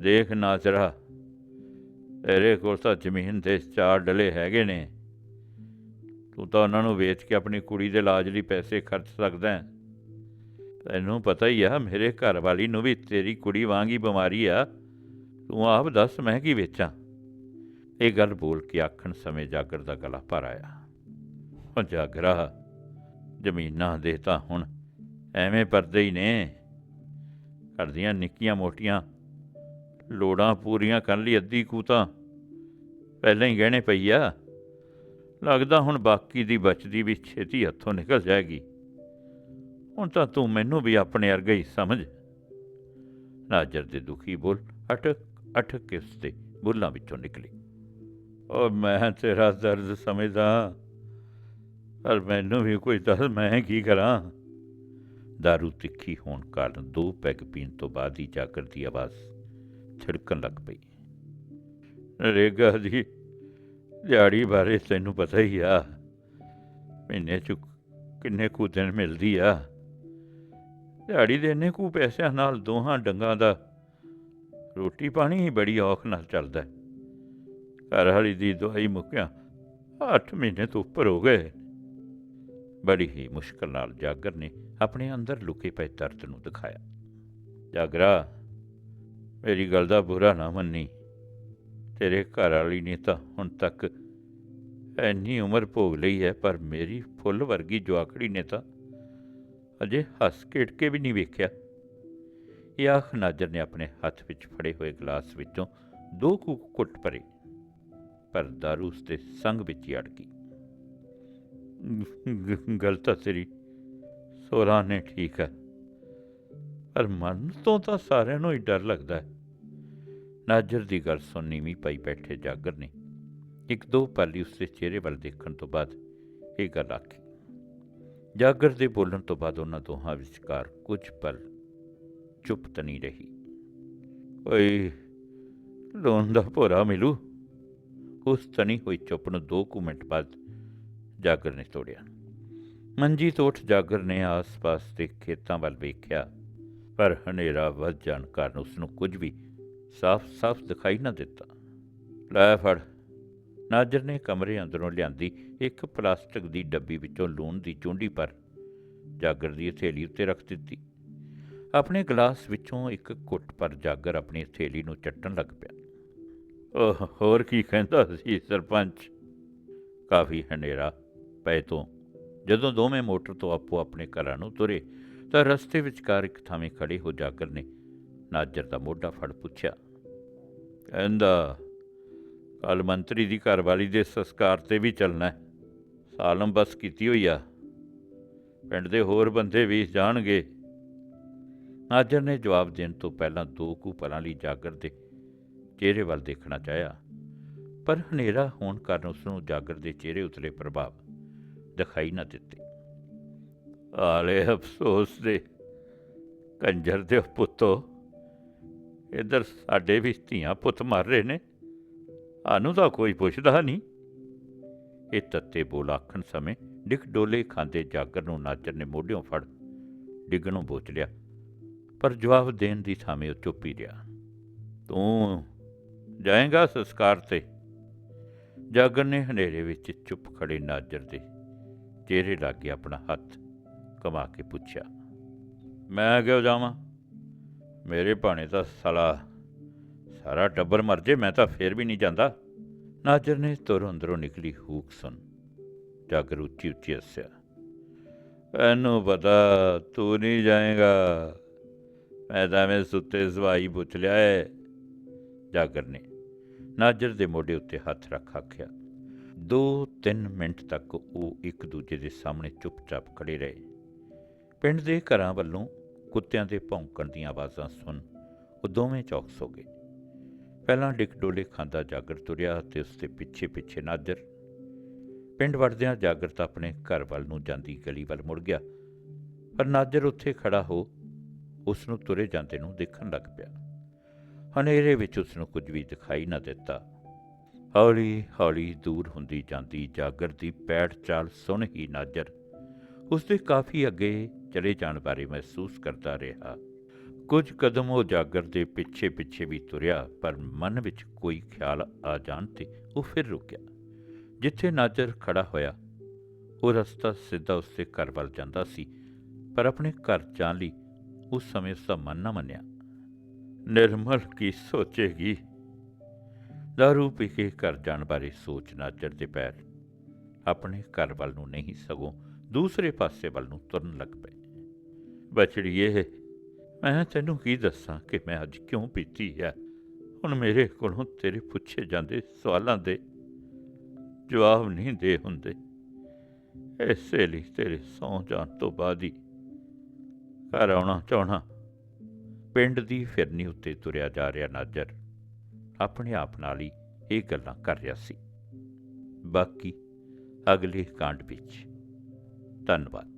ਦੇਖ ਨਾਜ਼ਰਾ, ਤੇਰੇ ਕੋਲ ਤਾਂ ਜ਼ਮੀਨ ਦੇ ਚਾਰ ਡਲੇ ਹੈਗੇ ਨੇ। ਤੂੰ ਤਾਂ ਉਹਨਾਂ ਨੂੰ ਵੇਚ ਕੇ ਆਪਣੀ ਕੁੜੀ ਦੇ ਇਲਾਜ ਲਈ ਪੈਸੇ ਖਰਚ ਸਕਦਾ ਹੈ। ਤੈਨੂੰ ਪਤਾ ਹੀ ਆ, ਮੇਰੇ ਘਰ ਵਾਲੀ ਨੂੰ ਵੀ ਤੇਰੀ ਕੁੜੀ ਵਾਂਗ ਹੀ ਬਿਮਾਰੀ ਆ। ਤੂੰ ਆਪ ਦੱਸ, ਮੈਂ ਕੀ ਵੇਚਾਂ? ਇਹ ਗੱਲ ਬੋਲ ਕੇ ਆਖਣ ਸਮੇਂ ਜਾਗਰ ਦਾ ਗਲਾ ਭਰ ਆਇਆ। ਉਹ ਜਾਗਰਾ ਜ਼ਮੀਨਾਂ ਦੇ ਤਾਂ ਹੁਣ ਐਵੇਂ ਪਰਦੇ ਹੀ ਨੇ। ਘਰ ਦੀਆਂ ਨਿੱਕੀਆਂ ਮੋਟੀਆਂ ਲੋੜਾਂ ਪੂਰੀਆਂ ਕਰਨ ਲਈ ਅੱਧੀ ਕੁ ਪਹਿਲਾਂ ਹੀ ਗਹਿਣੇ ਪਈ ਆ। ਲੱਗਦਾ ਹੁਣ ਬਾਕੀ ਦੀ ਬਚਦੀ ਵੀ ਛੇਤੀ ਹੱਥੋਂ ਨਿਕਲ ਜਾਏਗੀ। ਹੁਣ ਤਾਂ ਤੂੰ ਮੈਨੂੰ ਵੀ ਆਪਣੇ ਵਰਗਾ ਹੀ ਸਮਝ। ਨਾਜਰ ਦੇ ਦੁਖੀ ਬੋਲ ਅਟਕ ਅਟਕ ਕੇ ਉਸਦੇ ਬੁੱਲਾਂ ਵਿੱਚੋਂ ਨਿਕਲੀ। ਉਹ ਮੈਂ ਤੇਰਾ ਦਰਦ ਸਮਝਦਾ ਪਰ ਮੈਨੂੰ ਵੀ ਕੋਈ ਦੱਸ, ਮੈਂ ਕੀ ਕਰਾਂ? ਦਾਰੂ ਤਿੱਖੀ ਹੋਣ ਕਾਰਨ ਦੋ ਪੈਗ ਪੀਣ ਤੋਂ ਬਾਅਦ ਹੀ ਜਾਗਰ ਦੀ ਆਵਾਜ਼ ਛਿੜਕਣ ਲੱਗ ਪਈ। ਰੇਗਾ ਜੀ ਦਿਹਾੜੀ ਬਾਰੇ ਤੈਨੂੰ ਪਤਾ ਹੀ ਆ। ਮਹੀਨੇ ਚ ਕਿੰਨੇ ਕੁ ਦਿਨ ਮਿਲਦੀ ਆ। ਦਿਹਾੜੀ ਦੇ ਇੰਨੇ ਕੁ ਪੈਸਿਆਂ ਨਾਲ ਦੋਹਾਂ ਡੰਗਾਂ ਦਾ ਰੋਟੀ ਪਾਣੀ ਹੀ ਬੜੀ ਔਖ ਨਾਲ ਚੱਲਦਾ ਘਰ ਵਾਲੀ ਦੀ ਦਵਾਈ ਮੁੱਕਿਆ 8 ਮਹੀਨੇ ਤੋਂ ਉੱਪਰ ਹੋ ਗਏ। ਬੜੀ ਹੀ ਮੁਸ਼ਕਲ ਨਾਲ ਜਾਗਰ ਨੇ ਆਪਣੇ ਅੰਦਰ ਲੁਕੇ ਪਏ ਦਰਦ ਨੂੰ ਦਿਖਾਇਆ। ਜਾਗਰਾ, ਮੇਰੀ ਗੱਲ ਦਾ ਬੁਰਾ ਨਾ ਮੰਨੀ। ਤੇਰੇ ਘਰ ਵਾਲੀ ਨੇ ਤਾਂ ਹੁਣ ਤੱਕ ਇੰਨੀ ਉਮਰ ਭੋਗ ਲਈ ਹੈ, ਪਰ ਮੇਰੀ ਫੁੱਲ ਵਰਗੀ ਜਵਾਕੜੀ ਨੇ ਤਾਂ ਅਜੇ ਹੱਸ ਖੇਡ ਕੇ ਵੀ ਨਹੀਂ ਵੇਖਿਆ। ਇਹ ਆਖ ਨਾਜਰ ਨੇ ਆਪਣੇ ਹੱਥ ਵਿੱਚ ਫੜੇ ਹੋਏ ਗਲਾਸ ਵਿੱਚੋਂ ਦੋ ਕੁ ਕੁੱਟ ਭਰੇ, ਪਰ ਦਾਰੂ ਉਸਦੇ ਸੰਗ ਵਿੱਚ ਹੀ ਅੜ ਗਈ। ਗ- ਗੱਲ ਤਾਂ ਤੇਰੀ ਸੋਰਾ ਨੇ ਠੀਕ ਹੈ, ਪਰ ਮਨ ਤੋਂ ਤਾਂ ਸਾਰਿਆਂ ਨੂੰ ਹੀ ਡਰ ਲੱਗਦਾ ਹੈ। ਨਾਜਰ ਦੀ ਗੱਲ ਸੁਣਨੀ ਵੀ ਪਈ ਬੈਠੇ ਜਾਗਰ ਨੇ। ਇੱਕ ਦੋ ਪਲ ਹੀ ਉਸਦੇ ਚਿਹਰੇ ਵੱਲ ਦੇਖਣ ਤੋਂ ਬਾਅਦ ਇਹ ਗੱਲ ਆਖੀ। ਜਾਗਰ ਦੇ ਬੋਲਣ ਤੋਂ ਬਾਅਦ ਉਹਨਾਂ ਦੋਹਾਂ ਵਿਚਕਾਰ ਕੁਝ ਪਲ ਚੁੱਪ ਤਨੀ ਰਹੀ। ਓਏ, ਲੋਨ ਦਾ ਭੋਰਾ ਮਿਲੂ। ਉਸ ਤਨੀ ਹੋਈ ਚੁੱਪ ਨੂੰ ਦੋ ਕੁ ਮਿੰਟ ਬਾਅਦ ਜਾਗਰ ਨੇ ਤੋੜਿਆ। ਮੰਜੀ ਤੋਂ ਉੱਠ ਜਾਗਰ ਨੇ ਆਸ-ਪਾਸ ਦੇ ਖੇਤਾਂ ਵੱਲ ਵੇਖਿਆ, ਪਰ ਹਨੇਰਾ ਵੱਧ ਜਾਣ ਕਾਰਨ ਉਸ ਨੂੰ ਕੁਝ ਵੀ ਸਾਫ਼-ਸਾਫ਼ ਦਿਖਾਈ ਨਾ ਦਿੱਤਾ। ਲੈ ਫੜ। ਨਾਜਰ ਨੇ ਕਮਰੇ ਅੰਦਰੋਂ ਲਿਆਂਦੀ ਇੱਕ ਪਲਾਸਟਿਕ ਦੀ ਡੱਬੀ ਵਿੱਚੋਂ ਲੂਣ ਦੀ ਚੁੰਡੀ ਪਰ ਜਾਗਰ ਦੀ ਹਥੇਲੀ ਉੱਤੇ ਰੱਖ ਦਿੱਤੀ। ਆਪਣੇ ਗਲਾਸ ਵਿੱਚੋਂ ਇੱਕ ਘੁੱਟ ਪਰ ਜਾਗਰ ਆਪਣੀ ਹਥੇਲੀ ਨੂੰ ਚੱਟਣ ਲੱਗ ਪਿਆ। ਉਹ ਹੋਰ ਕੀ ਕਹਿੰਦਾ ਸੀ ਸਰਪੰਚ? ਕਾਫੀ ਹਨੇਰਾ ਪਏ ਤੋਂ। ਜਦੋਂ ਦੋਵੇਂ ਮੋਟਰ ਤੋਂ ਆਪੋ ਆਪਣੇ ਘਰਾਂ ਨੂੰ ਤੁਰੇ ਤਾਂ ਰਸਤੇ ਵਿਚਕਾਰ ਇੱਕ ਥਾਵੇਂ ਖੜੇ ਹੋ ਜਾਗਰ ਨੇ ਨਾਜਰ ਦਾ ਮੋਢਾ ਫੜ ਪੁੱਛਿਆ। ਕਹਿੰਦਾ ਕੱਲ ਮੰਤਰੀ ਦੀ ਘਰਵਾਲੀ ਦੇ ਸੰਸਕਾਰ ਤੇ ਵੀ ਚੱਲਣਾ ਹੈ। ਸਾਲਮ ਬਸ ਕੀਤੀ ਹੋਈ ਆ। ਪਿੰਡ ਦੇ ਹੋਰ ਬੰਦੇ ਵੀ ਜਾਣਗੇ। ਨਾਜਰ ਨੇ ਜਵਾਬ ਦੇਣ ਤੋਂ ਪਹਿਲਾਂ ਦੋ ਕੁ ਪਲਾਂ ਲਈ ਜਾਗਰ ਦੇ ਚਿਹਰੇ ਵੱਲ ਦੇਖਣਾ ਚਾਹਿਆ। ਪਰ ਹਨੇਰਾ ਹੋਣ ਕਾਰਨ ਉਸ ਨੂੰ ਜਾਗਰ ਦੇ ਚਿਹਰੇ ਉਤਲੇ ਪ੍ਰਭਾਵ ਦਿਖਾਈ ਨਾ ਦਿੱਤੇ। ਆਲੇ ਅਫਸੋਸ ਦੇ ਕੰਜਰ ਦੇ ਪੁੱਤੋ ਇੱਧਰ ਸਾਡੇ ਵੀ ਧੀਆਂ ਪੁੱਤ ਮਰ ਰਹੇ ਨੇ। ਸਾਨੂੰ ਤਾਂ ਕੋਈ ਪੁੱਛਦਾ ਨਹੀਂ। ਇਹ ਤੱਤੇ ਬੋਲ ਆਖਣ ਸਮੇਂ ਡਿਕ ਡੋਲੇ ਖਾਂਦੇ ਜਾਗਰ ਨੂੰ ਨਾਜਰ ਨੇ ਮੋਢਿਓਂ ਫੜ ਡਿੱਗਣੋਂ ਬੋਚ ਲਿਆ, ਪਰ ਜਵਾਬ ਦੇਣ ਦੀ ਥਾਵੇਂ ਉਹ ਚੁੱਪ ਹੀ ਰਿਹਾ। ਤੂੰ ਜਾਏਗਾ ਸੰਸਕਾਰ ਤੇ? ਜਾਗਰ ਨੇ ਹਨੇਰੇ ਵਿੱਚ ਚੁੱਪ ਖੜੇ ਨਾਜਰ ਦੇ ਚਿਹਰੇ ਲਾਗੇ ਆਪਣਾ ਹੱਥ ਕਮਾ ਕੇ ਪੁੱਛਿਆ, ਮੈਂ ਕਿਉਂ ਜਾਵਾਂ? ਮੇਰੇ ਭਾਣੇ ਤਾਂ ਸਾਲਾ, ਸਾਰਾ ਟੱਬਰ ਮਰ ਜੇ, ਮੈਂ ਤਾਂ ਫੇਰ ਵੀ ਨਹੀਂ ਜਾਂਦਾ। ਨਾਜਰ ਨੇ ਤੁਰ ਅੰਦਰੋਂ ਨਿਕਲੀ ਹੂਕ ਸੁਣ। ਜਾਗਰ ਉੱਚੀ ਉੱਚੀ ਹੱਸਿਆ, ਇਹਨੂੰ ਪਤਾ ਤੂੰ ਨਹੀਂ ਜਾਏਗਾ। ਮੈਂ ਤਾਂ ਮੈਂ ਸੁੱਤੇ ਸਵਾਈ ਪੁੱਛ ਲਿਆ ਏ। ਜਾਗਰ ਨੇ ਨਾਜਰ ਦੇ ਮੋਢੇ ਉੱਤੇ ਹੱਥ ਰੱਖ ਆਖਿਆ। ਦੋ ਤਿੰਨ ਮਿੰਟ ਤੱਕ ਉਹ ਇੱਕ ਦੂਜੇ ਦੇ ਸਾਹਮਣੇ ਚੁੱਪਚਾਪ ਖੜੇ ਰਹੇ। ਪਿੰਡ ਦੇ ਘਰਾਂ ਵੱਲੋਂ ਕੁੱਤਿਆਂ ਦੇ ਭੌਂਕਣ ਦੀਆਂ ਆਵਾਜ਼ਾਂ ਸੁਣ ਉਹ ਦੋਵੇਂ ਚੌਕਸ ਹੋ ਗਏ। ਪਹਿਲਾਂ ਡਿਕ ਡੋਲੇ ਖਾਂਦਾ ਜਾਗਰ ਤੁਰਿਆ ਤੇ ਉਸ ਦੇ ਪਿੱਛੇ ਪਿੱਛੇ ਨਾਜਰ। ਪਿੰਡ ਵੜਦਿਆਂ ਜਾਗਰ ਤਾਂ ਆਪਣੇ ਘਰ ਵੱਲ ਨੂੰ ਜਾਂਦੀ ਗਲੀ ਵੱਲ ਮੁੜ ਗਿਆ, ਪਰ ਨਾਜਰ ਉੱਥੇ ਖੜਾ ਹੋ ਉਸ ਨੂੰ ਤੁਰੇ ਜਾਂਦੇ ਨੂੰ ਦੇਖਣ ਲੱਗ ਪਿਆ। ਹਨੇਰੇ ਵਿੱਚ ਉਸ ਨੂੰ ਕੁਝ ਵੀ ਦਿਖਾਈ ਨਾ ਦਿੱਤਾ। ਹੌਲੀ ਹੌਲੀ ਦੂਰ ਹੁੰਦੀ ਜਾਂਦੀ ਜਾਗਰ ਦੀ ਪੈੜ ਚਾਲ ਸੁਣ ਹੀ ਨਾਜਰ। ਉਸ ਦੇ ਕਾਫੀ ਅੱਗੇ ਚਲੇ ਜਾਣ ਬਾਰੇ ਮਹਿਸੂਸ ਕਰਦਾ ਰਿਹਾ। ਕੁਝ ਕਦਮ ਉਹ ਜਾਗਰ ਦੇ ਪਿੱਛੇ ਪਿੱਛੇ ਵੀ ਤੁਰਿਆ, ਪਰ ਮਨ ਵਿੱਚ ਕੋਈ ਖਿਆਲ ਆ ਜਾਣ ਤੇ ਉਹ ਫਿਰ ਰੁਕਿਆ। ਜਿੱਥੇ ਨਾਜਰ ਖੜਾ ਹੋਇਆ, ਉਹ ਰਸਤਾ ਸਿੱਧਾ ਉਸਦੇ ਘਰ ਵੱਲ ਜਾਂਦਾ ਸੀ, ਪਰ ਆਪਣੇ ਘਰ ਜਾਣ ਲਈ ਉਸ ਸਮੇਂ ਉਸਦਾ ਮਨ ਨਾ ਮੰਨਿਆ। ਨਿਰਮਲ, ਕੀ ਸੋਚੇਗੀ? ਦਾਰੂ ਪੀ ਕੇ ਘਰ ਜਾਣ ਬਾਰੇ ਸੋਚ ਨਾਜਰ ਦੇ ਪੈਰ ਆਪਣੇ ਘਰ ਵੱਲ ਨੂੰ ਨਹੀਂ, ਸਗੋਂ ਦੂਸਰੇ ਪਾਸੇ ਵੱਲ ਨੂੰ ਤੁਰਨ ਲੱਗ ਪਏ। ਬਚੜੀਏ ਮੈਂ ਤੈਨੂੰ ਕੀ ਦੱਸਾਂ ਕਿ ਮੈਂ ਅੱਜ ਕਿਉਂ ਪੀਤੀ ਹੈ? ਹੁਣ ਮੇਰੇ ਕੋਲੋਂ ਤੇਰੇ ਪੁੱਛੇ ਜਾਂਦੇ ਸਵਾਲਾਂ ਦੇ ਜਵਾਬ ਨਹੀਂ ਦੇ ਹੁੰਦੇ। ਐਸੇ ਲਈ ਤੇਰੇ ਸੌਂ ਜਾਣ ਤੋਂ ਬਾਅਦ ਹੀ ਘਰ ਆਉਣਾ ਚਾਹਣਾ ਪਿੰਡ ਦੀ ਫਿਰਨੀ ਉੱਤੇ ਤੁਰਿਆ ਜਾ ਰਿਹਾ ਨਾਜਰ। ਆਪਣੇ ਆਪ ਨਾਲ ਹੀ ਇਹ ਗੱਲਾਂ ਕਰ ਰਿਹਾ ਸੀ। ਬਾਕੀ ਅਗਲੇ ਕਾਂਡ ਵਿੱਚ। ਧੰਨਵਾਦ।